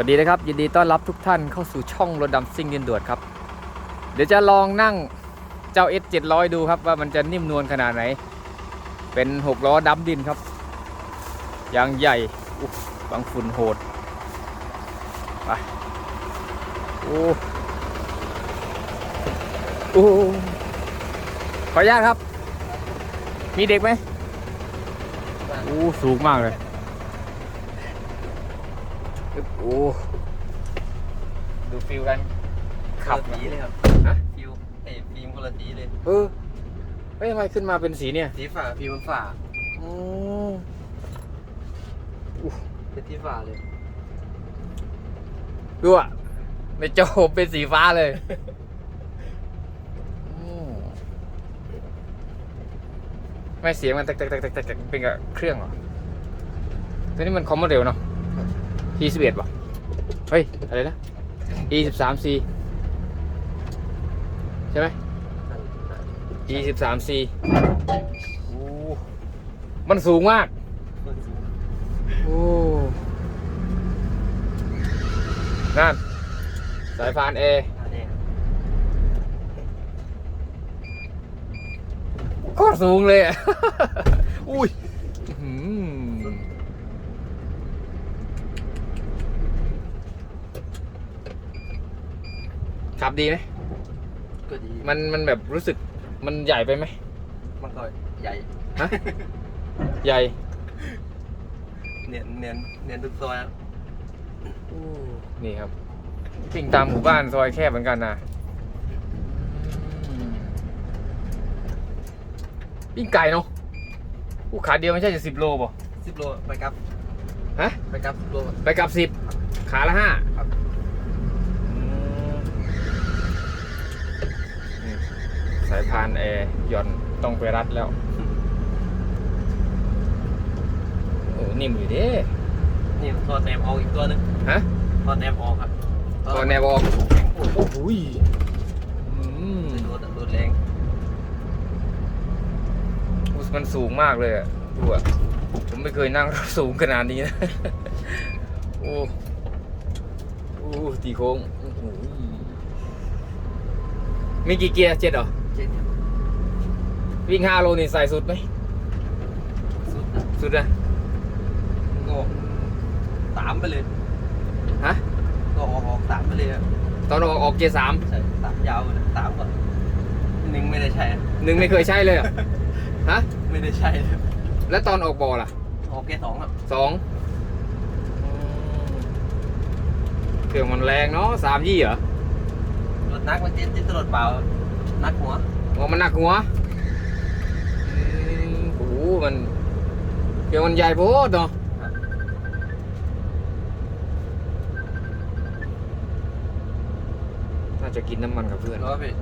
วัสดีนะครับ ยินดีต้อนรับทุกท่านเข้าสู่ช่องรถดำซิ่งดินด่วนครับ เดี๋ยวจะลองนั่งเจ้า S 700ดูครับว่ามันจะนิ่มนวลขนาดไหน เป็น6ล้อดำดินครับยางใหญ่บางฝุ่นโหดไปโอ้โอ้ขออนุญาตครับ มีเด็กไหมโอ้สูงมากเลย อึ๊บโอ้ดูฟิลกันขับคนละสีเลยครับฮะฟิวไอ้ฟิล์มคนละสีเลย เออเฮ้ยทำไมขึ้นมาเป็นสีเนี่ยสีฝ่าฟิล์มมันฝ่าอ๋อเป็นที่ฝ่าเลยดูอะในจอเป็นสีฟ้าเลยอืมไม่เสียงมันแตกแตกแตกแตกแตกเป็นกับเครื่องเหรอตัวนี้มันคอมโมเดลเนาะ T11 ป่ะเฮ้ย อะไรนะ E13C ใช่ไหม E13C โอ้มันสูงมาก โอ้นั่นสายพานเออันนี้โคตรสูงเลยอะ อุ้ยอื้อหือ ขับดีไหมก็ดีมันมันแบบรู้สึกมันใหญ่ไปไหม มันก็ใหญ่ฮะ ใหญ่ เนียนเนียนเนียนทุกซอยครับนี่ครับวิ่งตามหมู่บ้านซอยแคบเหมือนกันนะอืมวิ่งไกลเนาะอู้ขาเดียวไม่ใช่จะสิบโลป่ะสิบโลไปกลับ ฮะ ไปกลับสิบโลไปกลับสิบขาละห้าครับ อืม สายพานแอร์หย่อนต้องไปรัดแล้ว โอ้นิ่มอยู่เด้นี่ถอดแนบออกอีกตัวหนึงฮะถอดแนบออกครับตอนแนวออกแข็งปวดโอ้โหยอืมรถรถแรงอู้มันสูงมากเลยอะดูอะผมไม่เคยนั่งรถสูงขนาดนี้นะ โอ้โอ้ตีโค้งโอ้โหมีกี่เกียร์เจ็ดเหรอ เจ็ดครับวิ่งห้าโลนี่ใส่สุดไหมสุดนะสุดนะก็สามไปเลยฮะก็ออกออกสามไปเลยครับตอนออกออกเกียร์สามใช่สามยาวเลยสามก่อนหนึ่งไม่ได้ใช้อะหนึ่งไม่เคยใช้เลยเหรอฮะไม่ได้ใช้เลยแล้วตอนออกบอล่ะออกแค่สองครับสองเครื่องมันแรงเนาะสามยี่เหรอรถนักมันเจ็ดจิตรถเปล่า นักหัวอ๋อมันหนักหัวอืมโอ้โหมันเครื่องมันใหญ่โพดเนาะน่าจะกินน้ำมันกับเพื่อนรอพี่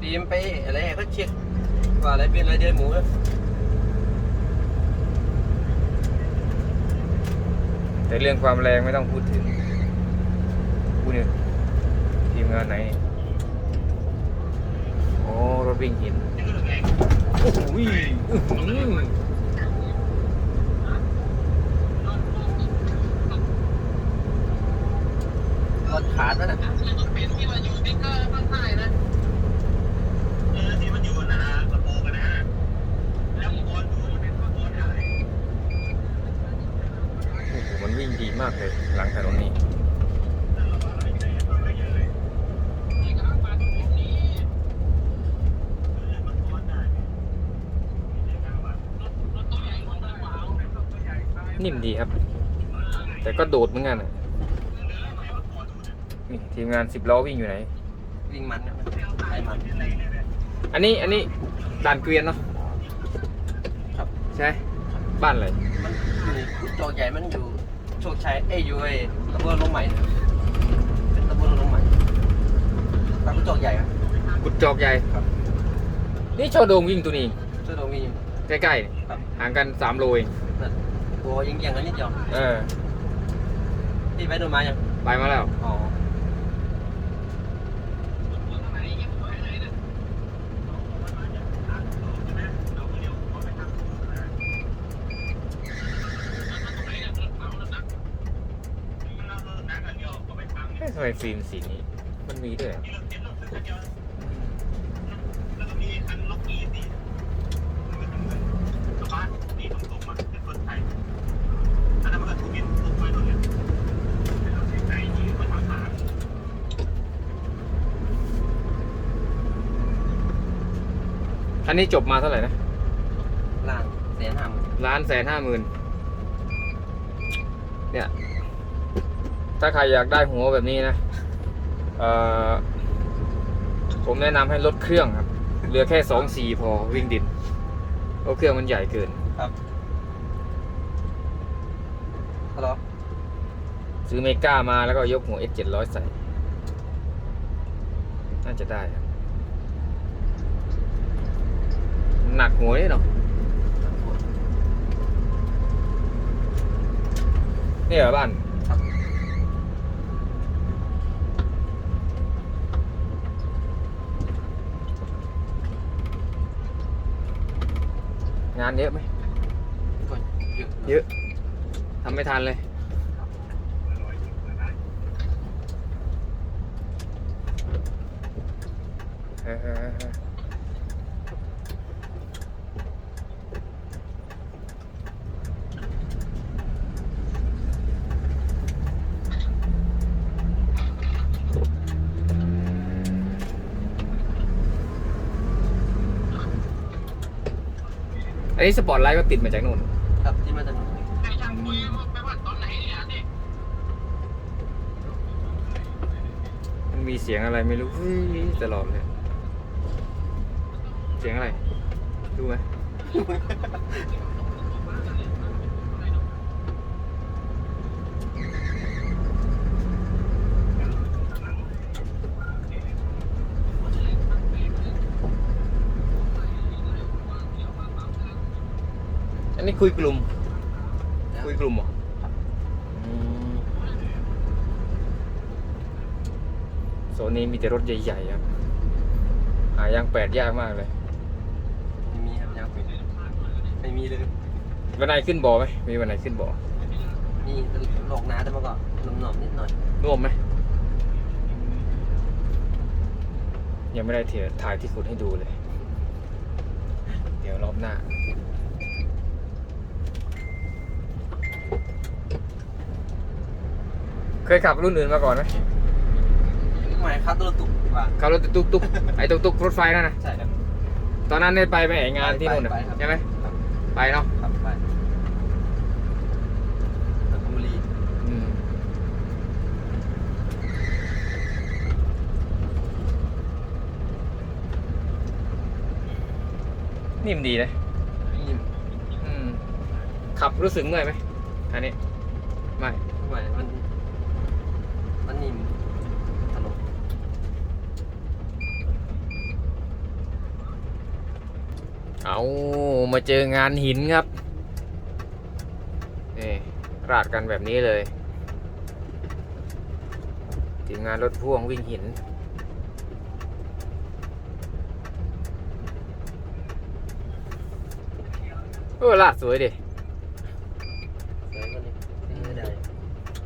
ปีมไปอะไรก็เช็คว่าอะไรเป็นอะไรเดือนหมูนะแต่เรื่องความแรงไม่ต้องพูดถึงพูดเนี่ยที มงานไหนนี่โอ้ รถวิ่งหิน โอ้โหอื้อหือรถขาดแล้วนะโอ้โหมันวิ่งดีมากเลยหลังถนนนี้ นิ่มดีครับ แต่ก็โดดเหมือนกันอะนี่ทีมงานสิบล้อวิ่งอยู่ไหน วิ่งมันนะไอ้มันอันนี้อันนี้ด่านเกวียนเนาะครับใช่ไหมบ้านอะไรมันอยู่โจกใหญ่มันอยู่โชคชัยเอ้ยอยู่ไอ้ตำบลลงใหม่นะเป็นตำบลลงใหม่ตำบลโจกใหญ่ครับกุดจอกใหญ่ครับ นี่โชว์โดงวิ่งตัวนี้ช่วยตรงนี้ใกล้ๆนี่ครับห่างกันสามโลเอง โอ้ยังเกี่ยงกันนิดเดียวเออพี่ไปดูมายังไปมาแล้ว อ๋อทำไมฟิล์มสีนี้ มันมีด้วย คันนี้จบมาเท่าไหร่นะล่างแสนห้าหมื่นล้านแสนห้าหมื่นเนี่ย ถ้าใครอยากได้หัวแบบนี้นะเอ่อผมแนะนำให้ลดเครื่องครับ เหลือแค่สองสี่พอวิ่งดินเพราะเครื่องมันใหญ่เกินครับฮัลโหลซื้อเมกามาแล้วก็ยกหัว S 7 0 0 ใส่ น่าจะได้ครับ หนักหัวนี่เนาะนี่เหรอบ้านครับงานเยอะไหมก็เยอะเยอะ ทำไม่ทันเลย เออเออเอออั นนี้สปอร์ตไลท์ก็ติดมาจากนู่น ครับที่มาจากมันมีเสียงอะไรไม่รู้เฮ้ยตลอดเลย เสียงอะไรดูไหม อันนี้คุยกลุ่ม คุยกลุ่มเหรออืมโซนนี้มีแต่รถใหญ่ๆครับหายางแปดยากมากเลยไม่มีครับยังไม่มีเลยวันไหนขึ้นบ่อไหมมีวันไหนขึ้นบ่อมีหลอกน้าแต่มันก็หน่อมๆนิดหน่อยร่วมไหมยังไม่ได้เถียถ่ายที่ขุดให้ดูเลย เดี๋ยวรอบหน้า เคยขับรุ่นอื่นมาก่อนไหมไม่ครับตัวตุกดีกว่าขับรถตุ๊กตุ๊กไอ้ตุ๊กตุ๊กรถไฟนั่นนะใช่ครับ ตอนนั้นได้ไปไปไหนงานที่นู่นน่ะไปครับ ใช่ไหมครับไปเนาะครับไปนนทบุรีอืมนิ่มดีนะนี่อืมขับรู้สึกเมื่อยไหม อันนี้ ไม่ไม่มัน มันนิ่มตลกเอามาเจองานหินครับนี่ราดกันแบบนี้เลยทีมงานรถพ่วงวิ่งหิน เออลาดสวยดิ สวยกว่านี้นี่ไม่ได้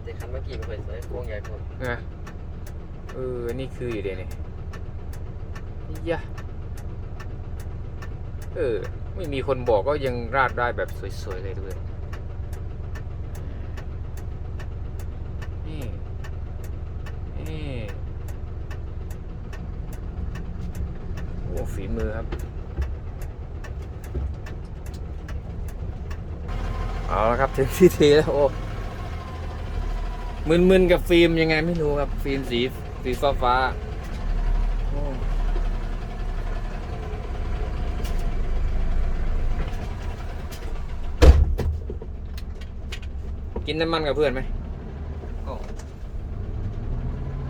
แต่คันเมื่อ กี้มันเคยสวยโค้งใหญ่กว่านะเออ นี่คืออยู่เดี๋ยวนี้ยะเออ ไม่มีคนบอกก็ยังราดได้แบบสวยๆเลยด้วยนี่นี่โอ้ฝีมือครับ เอาละครับ ถึงที่ทีแล้วโอ้ มึนๆกับฟิล์มยังไงไม่รู้ครับ ฟิล์มสีสีฟ้าฟ้าๆโอ้กินน้ำมันกับเพื่อนไหมก็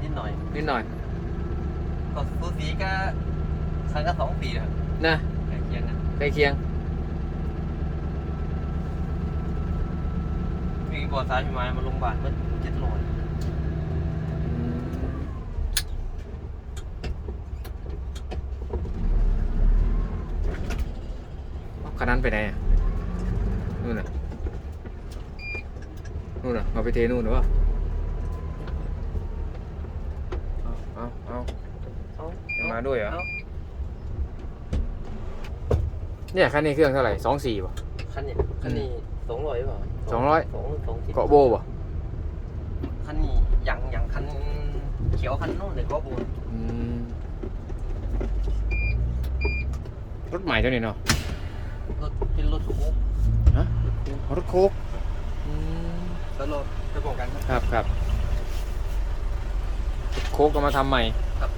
นิดหน่อยนิดหน่อยก็สูสีก็คันก็สองปีครับนะใกล้เคียงกันใกล้เคียง มีบอร์ดซ้ายพี่ไม้มาลงพยาบาลเมื่อเจ็ดโลเอาคันนั้นไปไหนอะนู่นน่ะนู่นน่ะเอาไปเทนู่นหรือเปล่าเอาเอาจะมาด้วยเหรอาเนี่ยคันนี้เครื่องเท่าไหร่สองสี่ป่ะคันนี้คันนี้สองร้อยเปล่า สองร้อย สองสองสิบเกาะโบป่ะคันนี้อย่างอย่างคันเขียวคันนู้นเลยก็บูนอืมรถใหม่เท่านี้เนาะ รถเป็นรถโค้กฮะรถโคกอืมแล้วรถไปบอกกันครับครับครับโคกก็มาทำใหม่ครับ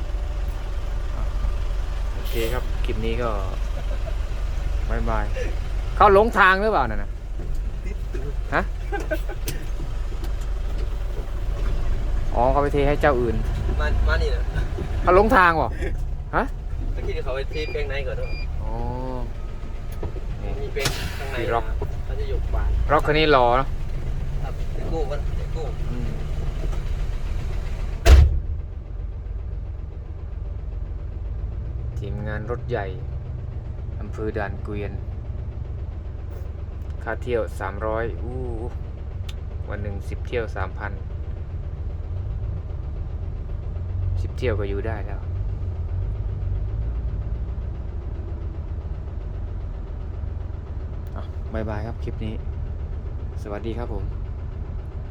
โอเคครับ คลิปนี้ก็บายบาย เขาหลงทางหรือเปล่าน่ะนะฮะ อ๋อเขาไปเทให้เจ้าอื่นมามานี่นะเขาหลงทางวะฮะเมื่อกี้ที่เขาไปที่เพลงในก่อนด้วยอ๋อนี่มีเพลงข้างในมีร็อกนะเขาจะอยู่บานร็อกคันนี้รอเนอะครับเด็กกู้กันเด็กกู้อืมทีมงานรถใหญ่อำเภอด่านเกวียน ค่าเที่ยวสามร้อยอู้วันหนึ่งสิบเที่ยวสามพันสิบเที่ยวก็อยู่ได้แล้วบายบายครับคลิปนี้ สวัสดีครับผม